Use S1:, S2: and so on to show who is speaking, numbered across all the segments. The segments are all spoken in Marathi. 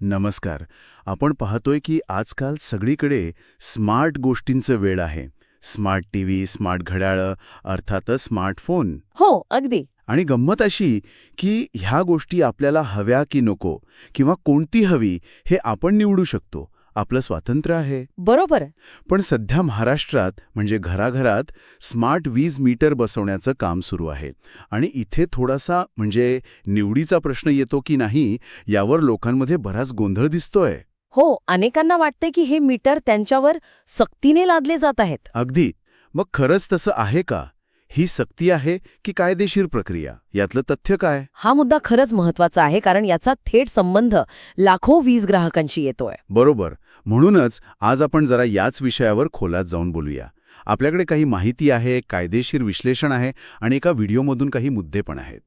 S1: नमस्कार. आपण पाहतोय की आजकाल सगळीकडे स्मार्ट गोष्टींचं वेळ आहे. स्मार्ट टीव्ही स्मार्ट घड्याळं अर्थातच स्मार्टफोन
S2: हो अगदी.
S1: आणि गंमत अशी की ह्या गोष्टी आपल्याला हव्या की नको किंवा कोणती हवी हे आपण निवडू शकतो. आपलं स्वातंत्र्य आहे.
S2: बरोबर.
S1: पण सध्या महाराष्ट्रात म्हणजे घराघरात स्मार्ट वीज मीटर बसवण्याचं काम सुरू आहे. आणि इथे थोडासा म्हणजे निवडीचा प्रश्न येतो की नाही यावर लोकांमध्ये बराच गोंधळ दिसतोय.
S2: हो अनेकांना वाटते की हे मीटर त्यांच्यावर सक्तीने लादले जात आहेत.
S1: अगदी. मग खरंच तसं आहे का? ही सक्ती आहे की कायदेशीर प्रक्रिया? यातलं तथ्य काय?
S2: हा मुद्दा खरंच महत्त्वाचा आहे कारण याचा थेट संबंध लाखो वीज ग्राहकांशी येतोय.
S1: बरोबर. म्हणूनच आज आपण जरा याच विषयावर खोलात जाऊन बोलूया. आपल्याकडे काही माहिती आहे कायदेशीर विश्लेषण आहे आणि एका व्हिडिओमधून काही मुद्दे पण आहेत.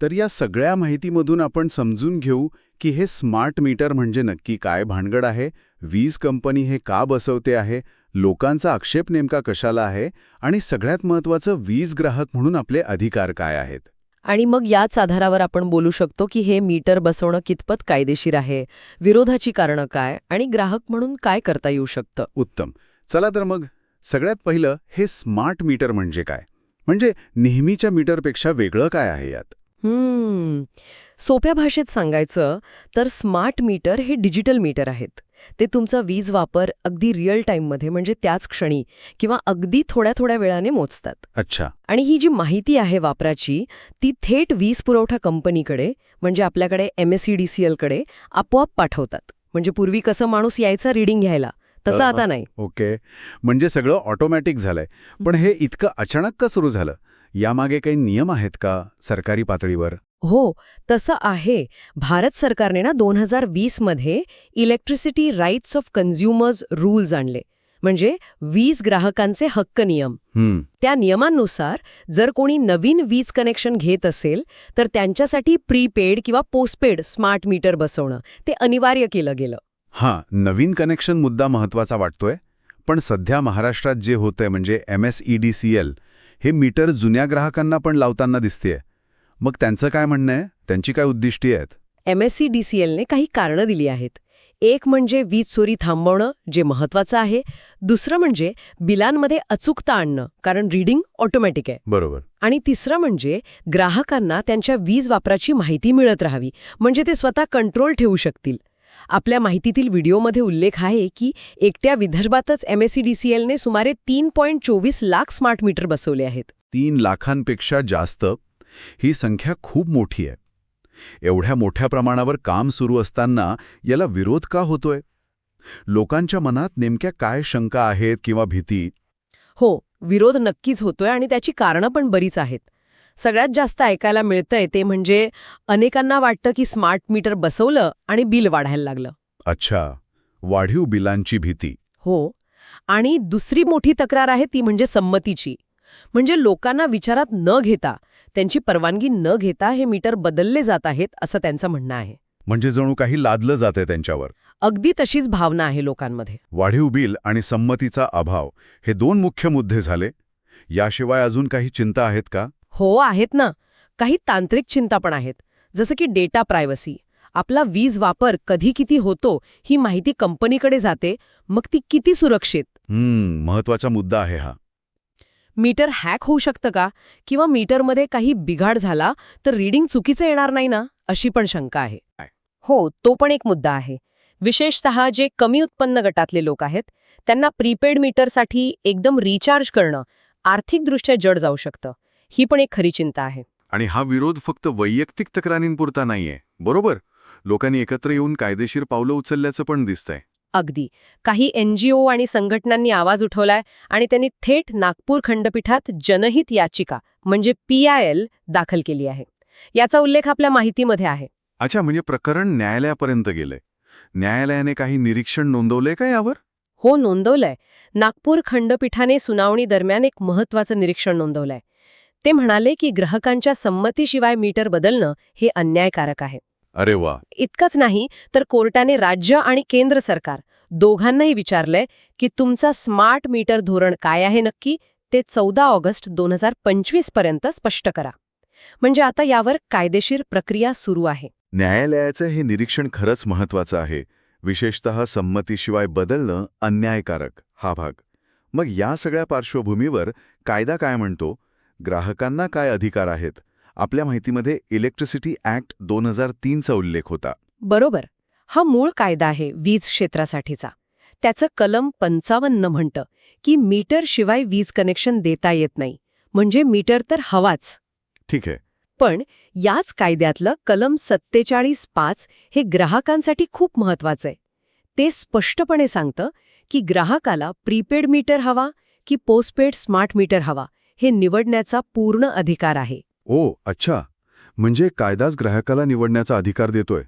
S1: तर या सगळ्या माहितीमधून आपण समजून घेऊ की हे स्मार्ट मीटर म्हणजे नक्की काय भानगड आहे वीज कंपनी हे का बसवते आहे लोकांचा आक्षेप नेमका कशाला आहे आणि सगळ्यात महत्त्वाचं वीज ग्राहक म्हणून आपले अधिकार काय आहेत.
S2: आणि मग याच आधारावर आपण बोलू शकतो की हे मीटर बसवणं कितपत कायदेशीर आहे विरोधाची कारणं काय आणि ग्राहक म्हणून काय करता येऊ शकतं?
S1: उत्तम. चला तर मग सगळ्यात पहिलं हे स्मार्ट मीटर म्हणजे काय? म्हणजे नेहमीच्या मीटरपेक्षा वेगळं काय आहे यात?
S2: हम्म. सोप्या भाषेत सांगायचं तर स्मार्ट मीटर हे डिजिटल मीटर आहेत. ते तुमचा वीज वापर अगदी रिअल टाईममध्ये म्हणजे त्याच क्षणी किंवा अगदी थोड्या थोड्या वेळाने मोजतात.
S1: अच्छा.
S2: आणि ही जी माहिती आहे वापराची ती थेट वीज पुरवठा कंपनीकडे म्हणजे आपल्याकडे M S C D C एलकडे आपोआप पाठवतात. म्हणजे पूर्वी कसं माणूस यायचा रिडिंग घ्यायला तसं. आता नाही.
S1: ओके. म्हणजे सगळं ऑटोमॅटिक झालंय. पण हे इतकं अचानक का सुरू झालं? यामागे काही नियम आहेत का सरकारी पातळीवर?
S2: हो तसं आहे. भारत सरकारने ना दोन हजार वीसमध्ये electricity rights of consumers rules आणले. म्हणजे वीज ग्राहकांचे हक्क नियम. त्या नियमांनुसार जर कोणी नवीन वीज कनेक्शन घेत असेल तर त्यांच्यासाठी प्रीपेड किंवा पोस्टपेड स्मार्ट मीटर बसवणं ते अनिवार्य केलं गेलं.
S1: हां नवीन कनेक्शन मुद्दा महत्त्वाचा वाटतोय. पण सध्या महाराष्ट्रात जे होतंय म्हणजे M S E D C L हे मीटर जुन्या ग्राहकांना पण लावताना दिसतेय. मग त्यांचं काय म्हणणं आहे? त्यांची काय उद्दिष्टी आहेत?
S2: M S C D C एलने काही कारणं दिली आहेत. एक म्हणजे वीज चोरी थांबवणं जे महत्वाचं आहे. दुसरं म्हणजे बिलांमध्ये अचूकता आणणं कारण रीडिंग ऑटोमॅटिक आहे.
S1: बरोबर.
S2: आणि तिसरं म्हणजे ग्राहकांना त्यांच्या वीज वापराची माहिती मिळत राहावी म्हणजे ते स्वतः कंट्रोल ठेवू शकतील. आपल्या माहितीतील व्हिडिओमध्ये उल्लेख आहे की एकट्या विदर्भातच एमएससीडीसीएलने सुमारे तीन पॉईंट चोवीस लाख स्मार्ट मीटर बसवले आहेत.
S1: तीन लाखांपेक्षा जास्त ही संख्या खूप मोठी आहे. एवढ्या मोठ्या प्रमाणावर काम सुरू असताना याला विरोध का होतोय? लोकांच्या मनात नेमक्या काय शंका आहेत किंवा भीती?
S2: हो विरोध नक्कीच होतोय आणि त्याची कारणं पण बरीच आहेत. सगळ्यात जास्त ऐकायला मिळतंय ते म्हणजे अनेकांना वाटतं की स्मार्ट मीटर बसवलं आणि बिल वाढायला लागलं.
S1: अच्छा. वाढीव बिलांची भीती.
S2: हो. आणि दुसरी मोठी तक्रार आहे ती म्हणजे संमतीची. म्हणजे लोकांना विचारात न घेता त्यांची परवानगी न घेता हे मीटर बदलले जात आहेत असं त्यांचं म्हणणं आहे.
S1: म्हणजे जणू काही लादलं जाते त्यांच्यावर.
S2: अगदी तशीच भावना आहे लोकांमध्ये.
S1: वाढीव बिल आणि संमतीचा अभाव हे दोन मुख्य मुद्दे झाले. याशिवाय अजून काही चिंता आहेत का?
S2: हो आहेत ना. काही तांत्रिक चिंता पण आहेत. जसं की डेटा प्रायव्हसी. आपला वीज वापर कधी किती होतो ही माहिती कंपनीकडे जाते. मग ती किती सुरक्षित?
S1: महत्त्वाचा मुद्दा आहे हा.
S2: मीटर हॅक होऊ शकतं का? किंवा मीटरमध्ये काही बिघाड झाला तर रीडिंग चुकीचं येणार नाही ना? अशी पण शंका आहे. हो तो पण एक मुद्दा आहे. विशेषतः जे कमी उत्पन्न गटातले लोक आहेत त्यांना प्रीपेड मीटरसाठी एकदम रिचार्ज करणं आर्थिकदृष्ट्या जड जाऊ शकतं. ही पण एक खरी चिंता आहे.
S3: आणि हा विरोध फक्त वैयक्तिक तक्रारींपुरता नाहीये बरोबर? लोकांनी एकत्र येऊन कायदेशीर पावलं उचलल्याचं पण दिसतंय.
S2: अगदी. काही एनजीओ आणि संघटनांनी आवाज उठवलाय आणि त्यांनी थेट नागपूर खंडपीठात जनहित याचिका म्हणजे पी आय एल दाखल केली आहे. याचा उल्लेख आपल्या माहितीमध्ये आहे.
S3: अच्छा म्हणजे प्रकरण न्यायालयापर्यंत गेलंय. न्यायालयाने काही निरीक्षण नोंदवलंय का यावर?
S2: हो नोंदवलंय. नागपूर खंडपीठाने सुनावणी दरम्यान एक महत्वाचं निरीक्षण नोंदवलंय. ते म्हणाले की ग्राहकांच्या संमतीशिवाय मीटर बदलणं हे अन्यायकारक आहे.
S3: अरे वा.
S2: इतकंच नाही तर कोर्टाने राज्य आणि केंद्र सरकार दोघांनाही विचारलंय की तुमचा स्मार्ट मीटर धोरण काय आहे नक्की? ते चौदा ऑगस्ट दोन हजार पंचवीसपर्यंत स्पष्ट करा. म्हणजे आता यावर कायदेशीर प्रक्रिया सुरू आहे.
S3: न्यायालयाचं हे निरीक्षण खरंच महत्वाचं आहे. विशेषतः संमतीशिवाय बदलणं अन्यायकारक. हा भाग. मग या सगळ्या पार्श्वभूमीवर कायदा काय म्हणतो? ग्राहकांना काय अधिकार आहेत? आपल्या माहितीमध्ये इलेक्ट्रिसिटी ॲक्ट दोन हजार तीनचा उल्लेख होता.
S2: बरोबर. हा मूळ कायदा आहे वीज क्षेत्रासाठीचा. त्याचं कलम पंचावन्न म्हणतं की मीटर शिवाय वीज कनेक्शन देता येत नाही. म्हणजे मीटर तर हवाच.
S3: ठीक आहे.
S2: पण याच कायद्यातलं कलम सत्तेचाळीस पाच हे ग्राहकांसाठी खूप महत्वाचं आहे. ते स्पष्टपणे सांगतं की ग्राहकाला प्रीपेड मीटर हवा की पोस्टपेड स्मार्ट मीटर हवा. हे निवडण्याचा पूर्ण अधिकार आहे.
S3: ओ अच्छा. म्हणजे कायदाच ग्राहकाला निवडण्याचा अधिकार देतोय.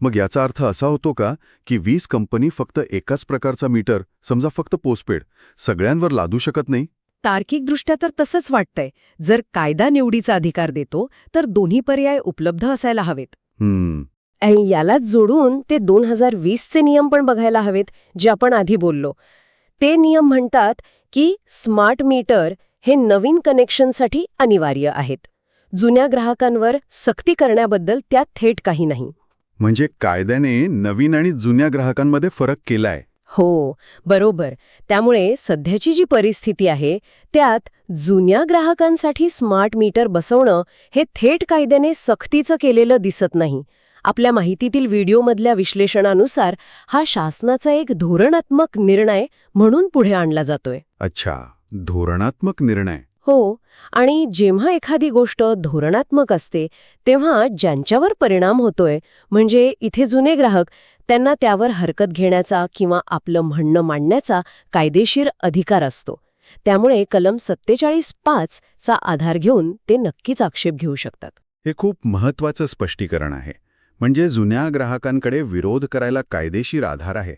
S3: मग याचा अर्थ असा होतो का की वीज कंपनी फक्त एकाच प्रकारचा मीटर समजा फक्त पोस्टपेड सगळ्यांवर लादू शकत नाही?
S2: तार्किकदृष्ट्या तर तसंच वाटतंय. जर कायदा निवडीचा अधिकार देतो तर दोन्ही पर्याय उपलब्ध असायला हवेत. आणि यालाच जोडून ते दोन हजार वीसचे नियम पण बघायला हवेत जे आपण आधी बोललो. ते नियम म्हणतात की स्मार्ट मीटर हे नवीन कनेक्शनसाठी अनिवार्य आहेत. जुन्या ग्राहकांवर सक्ती करण्याबद्दल त्यात थेट काही नाही.
S3: म्हणजे कायद्याने नवीन आणि जुन्या ग्राहकांमध्ये फरक केलाय.
S2: हो बरोबर. त्यामुळे सध्याची जी परिस्थिती आहे त्यात जुन्या ग्राहकांसाठी स्मार्ट मीटर बसवणं हे थेट कायद्याने सक्तीचं केलेलं दिसत नाही. आपल्या माहितीतील व्हिडिओमधल्या विश्लेषणानुसार हा शासनाचा एक धोरणात्मक निर्णय म्हणून पुढे आणला जातोय.
S3: अच्छा. धोरणात्मक निर्णय.
S2: हो आणि जेव्हा एखादी गोष्ट धोरणात्मक असते तेव्हा ज्यांच्यावर परिणाम होतोय म्हणजे इथे जुने ग्राहक त्यांना त्यावर हरकत घेण्याचा किंवा आपलं म्हणणं मांडण्याचा कायदेशीर अधिकार असतो. त्यामुळे कलम सत्तेचाळीस पाच चा आधार घेऊन ते नक्कीच आक्षेप घेऊ शकतात.
S1: हे खूप महत्वाचं स्पष्टीकरण आहे. म्हणजे जुन्या ग्राहकांकडे विरोध करायला कायदेशीर आधार आहे.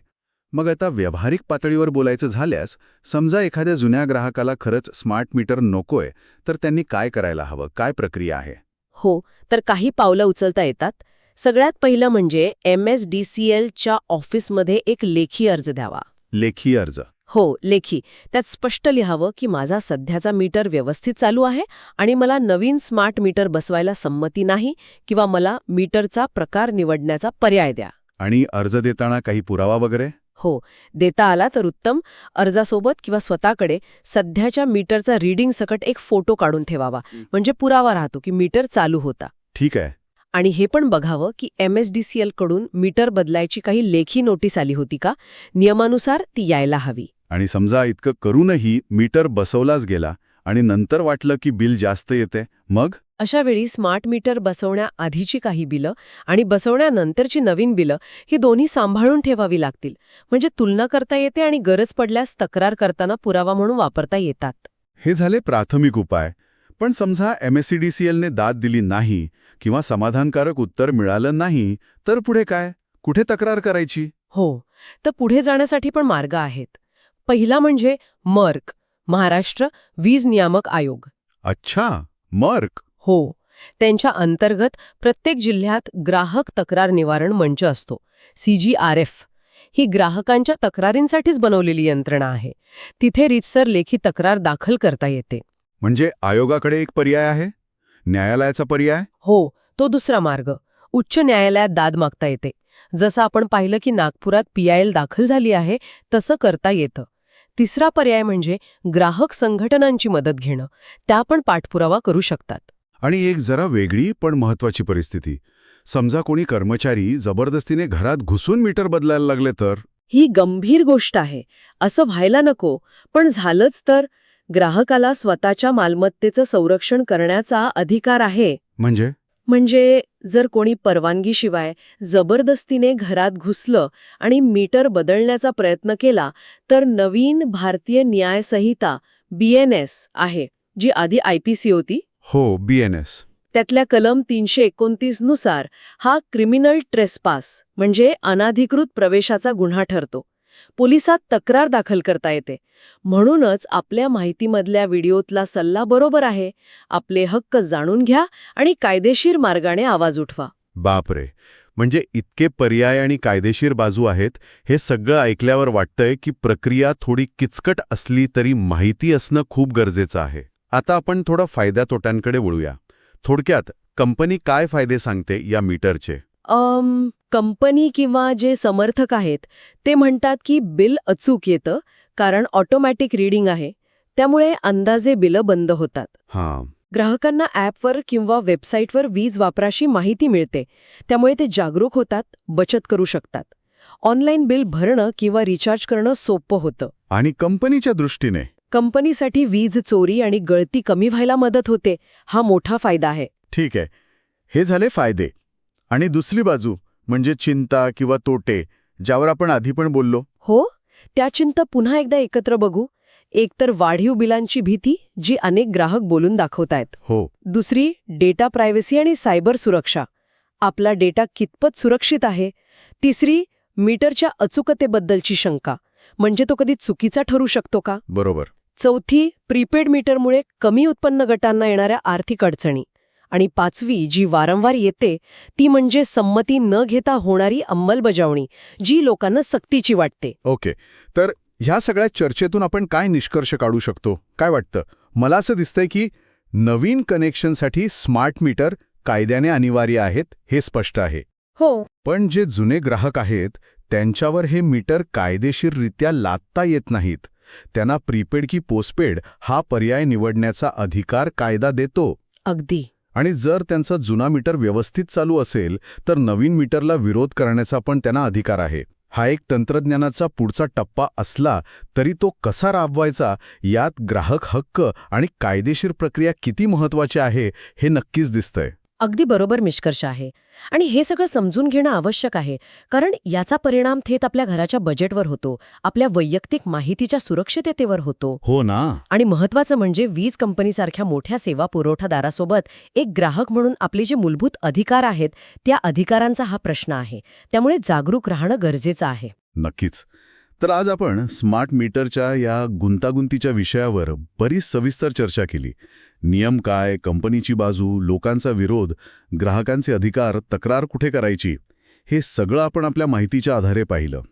S1: मग आता व्यावहारिक पातळीवर बोलायचं झाल्यास समजा एखाद्या जुन्या ग्राहकाला खरंच स्मार्ट मीटर नकोय तर त्यांनी काय करायला हवं? काय प्रक्रिया आहे?
S2: हो तर काही पावलं उचलता येतात. सगळ्यात पहिलं म्हणजे एम एस डी सी एलच्या ऑफिसमध्ये एक लेखी अर्ज द्यावा.
S1: लेखी अर्ज.
S2: हो लेखी. त्यात स्पष्ट लिहावं की माझा सध्याचा मीटर व्यवस्थित चालू आहे आणि मला नवीन स्मार्ट मीटर बसवायला संमती नाही किंवा मला मीटरचा प्रकार निवडण्याचा पर्याय द्या.
S1: आणि अर्ज देताना काही पुरावा वगैरे?
S2: हो देता आला तर उत्तम. अर्जासोबत किंवा स्वतःकडे सध्याच्या मीटरचा रीडिंग सकट एक फोटो काढून ठेवावा. म्हणजे पुरावा राहतो की मीटर चालू होता.
S1: ठीक आहे.
S2: आणि हे पण बघावं की एम एस डी सी एलकडून मीटर बदलायची काही लेखी नोटीस आली होती का? नियमानुसार ती यायला हवी.
S1: आणि समजा इतकं करूनही मीटर बसवलाच गेला आणि नंतर वाटलं की बिल जास्त येते मग?
S2: अशा वेळी स्मार्ट मीटर बसवण्याआधीची काही बिलं आणि बसवण्यानंतरची नवीन बिलं ही दोन्ही सांभाळून ठेवावी लागतील. म्हणजे तुलना करता येते आणि गरज पडल्यास तक्रार करताना पुरावा म्हणून वापरता येतात.
S1: हे झाले प्राथमिक उपाय. पण समजा एमएससीडीसीएलने दाद दिली नाही किंवा समाधानकारक उत्तर मिळालं नाही तर पुढे काय? कुठे तक्रार करायची?
S2: हो तर पुढे जाण्यासाठी पण मार्ग आहेत. पहिला म्हणजे मर्क महाराष्ट्र वीज नियामक आयोग.
S1: अच्छा मर्क.
S2: हो त्यांच्या अंतर्गत प्रत्येक जिल्ह्यात ग्राहक तक्रार निवारण मंच असतो. C G R F. ही ग्राहकांच्या तक्रारींसाठीच बनवलेली यंत्रणा आहे. तिथे रितसर लेखी तक्रार दाखल करता येते.
S1: म्हणजे आयोगाकडे एक पर्याय आहे? न्यायालयाचा पर्याय?
S2: हो तो दुसरा मार्ग. उच्च न्यायालयात दाद मागता येते. जसं आपण पाहिलं की नागपुरात पीआयएल दाखल झाली आहे तसं करता येतं. तिसरा पर्याय म्हणजे ग्राहक संघटनांची मदत घेणं. त्या पण पाठपुरावा करू शकतात.
S1: आणि एक जरा वेगळी पण महत्वाची परिस्थिती. समजा कोणी कर्मचारी जबरदस्तीने घरात घुसून मीटर बदलायला लागले तर?
S2: ही गंभीर गोष्ट आहे. असं व्हायला नको पण झालंच तर. ग्राहकाला स्वतःच्या मालमत्तेचं संरक्षण करण्याचा अधिकार आहे.
S1: म्हणजे?
S2: म्हणजे जर कोणी परवानगीशिवाय जबरदस्तीने घरात घुसलं आणि मीटर बदलण्याचा प्रयत्न केला तर नवीन भारतीय न्याय संहिता बीएनएस आहे जी आधी आयपीसी होती?
S1: हो बीएनएस
S2: त्यातल्या कलम तीनशे एकोणतीसनुसार हा क्रिमिनल ट्रेसपास म्हणजे अनाधिकृत प्रवेशाचा गुन्हा ठरतो. पोलिसात तक्रार दाखल करता येते. म्हणूनच आपल्या माहितीमधल्या व्हिडिओतला सल्ला बरोबर आहे. आपले हक्क जाणून घ्या आणि कायदेशीर मार्गाने आवाज उठवा.
S1: बापरे. म्हणजे इतके पर्याय आणि कायदेशीर बाजू आहेत हे सगळं ऐकल्यावर वाटतंय की प्रक्रिया थोडी किचकट असली तरी माहिती असणं खूप गरजेचं आहे. आता आपण थोडं फायद्या तोट्यांकडे वळूया. थोडक्यात कंपनी काय फायदे सांगते या मीटरचे?
S2: कंपनी किंवा जे समर्थक आहेत ते म्हणतात की बिल अचूक येतं कारण ऑटोमॅटिक रीडिंग आहे त्यामुळे अंदाजे बिलं बंद होतात.
S1: हां.
S2: ग्राहकांना ॲपवर किंवा वेबसाईटवर वीज वापराशी माहिती मिळते त्यामुळे ते जागरूक होतात बचत करू शकतात. ऑनलाईन बिल भरणं किंवा रिचार्ज करणं सोपं होतं.
S3: आणि कंपनीच्या दृष्टीने
S2: कंपनीसाठी वीज चोरी आणि गळती कमी व्हायला मदत होते हा मोठा फायदा आहे.
S3: ठीक आहे. हे झाले फायदे. आणि दुसरी बाजू म्हणजे चिंता किंवा तोटे ज्यावर आपण आधी पण बोललो.
S2: हो त्या चिंता पुन्हा एकदा एकत्र बघू. एकतर वाढीव बिलांची भीती जी अनेक ग्राहक बोलून दाखवतायत.
S3: हो.
S2: दुसरी डेटा प्रायव्हसी आणि सायबर सुरक्षा. आपला डेटा कितपत सुरक्षित आहे? तिसरी मीटरच्या अचूकतेबद्दलची शंका. म्हणजे तो कधी चुकीचा ठरू शकतो का?
S3: बरोबर.
S2: चौथी प्रीपेड मीटरमुळे कमी उत्पन्न गटांना येणाऱ्या आर्थिक अडचणी. आणि पाचवी जी वारंवार येते ती म्हणजे संमती न घेता होणारी अंमलबजावणी जी लोकांना सक्तीची वाटते.
S3: ओके. तर ह्या सगळ्या चर्चेतून आपण काय निष्कर्ष काढू शकतो? काय वाटतं? मला असं दिसतंय की नवीन कनेक्शनसाठी स्मार्ट मीटर कायद्याने अनिवार्य आहेत हे स्पष्ट आहे.
S2: हो.
S1: पण जे जुने ग्राहक आहेत त्यांच्यावर हे मीटर कायदेशीररित्या लादता येत नाहीत. त्यांना प्रीपेड की पोस्टपेड हा पर्याय निवडण्याचा अधिकार कायदा देतो.
S2: अगदी.
S1: आणि जर त्यांचा जुना मीटर व्यवस्थित चालू असेल तर नवीन मीटरला विरोध करण्याचा पण त्यांना अधिकार आहे. हा एक तंत्रज्ञानाचा पुढचा टप्पा असला तरी तो कसा राबवायचा यात ग्राहक हक्क आणि कायदेशीर प्रक्रिया किती महत्वाची आहे हे नक्कीच दिसतंय.
S2: अगदी बरोबर निष्कर्ष आहे. आणि हे सगळं समजून घेणं आवश्यक आहे. कारण याचा परिणाम थेट आपल्या घराच्या बजेटवर होतो. आपल्या वैयक्तिक माहितीच्या सुरक्षिततेवर होतो.
S1: हो ना.
S2: आणि महत्वाचं म्हणजे वीज कंपनीसारख्या मोठ्या सेवा पुरवठादारासोबत एक ग्राहक म्हणून आपले जे मूलभूत अधिकार आहेत त्या अधिकारांचा हा प्रश्न आहे. त्यामुळे जागरूक राहणं गरजेचं आहे.
S1: नक्कीच. तर आज आपण स्मार्ट मीटरच्या या गुंतागुंतीच्या विषयावर बरीच सविस्तर चर्चा केली. नियम काय कंपनीची बाजू लोकांचा विरोध ग्राहकांचे अधिकार तक्रार कुठे करायची? हे सगळं आपण आपल्या माहितीच्या आधारे पाहिलं.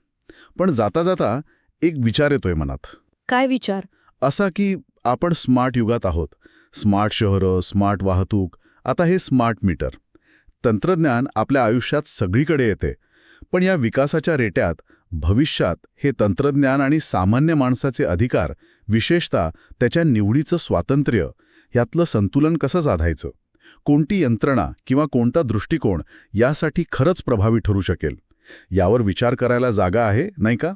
S1: पण जाता जाता एक विचार येतोय मनात.
S2: काय विचार?
S1: असा की आपण स्मार्ट युगात आहोत. स्मार्ट शहरं स्मार्ट वाहतूक आता हे स्मार्ट मीटर. तंत्रज्ञान आपल्या आयुष्यात सगळीकडे येते. पण या विकासाच्या रेट्यात भविष्यात हे तंत्रज्ञान आणि सामान्य माणसाचे अधिकार विशेषतः त्याच्या निवडीचं स्वातंत्र्य यातलं संतुलन कसं साधायचं? कोणती यंत्रणा किंवा कोणता दृष्टिकोन यासाठी खरंच प्रभावी ठरू शकेल? यावर विचार करायला जागा आहे नाही का?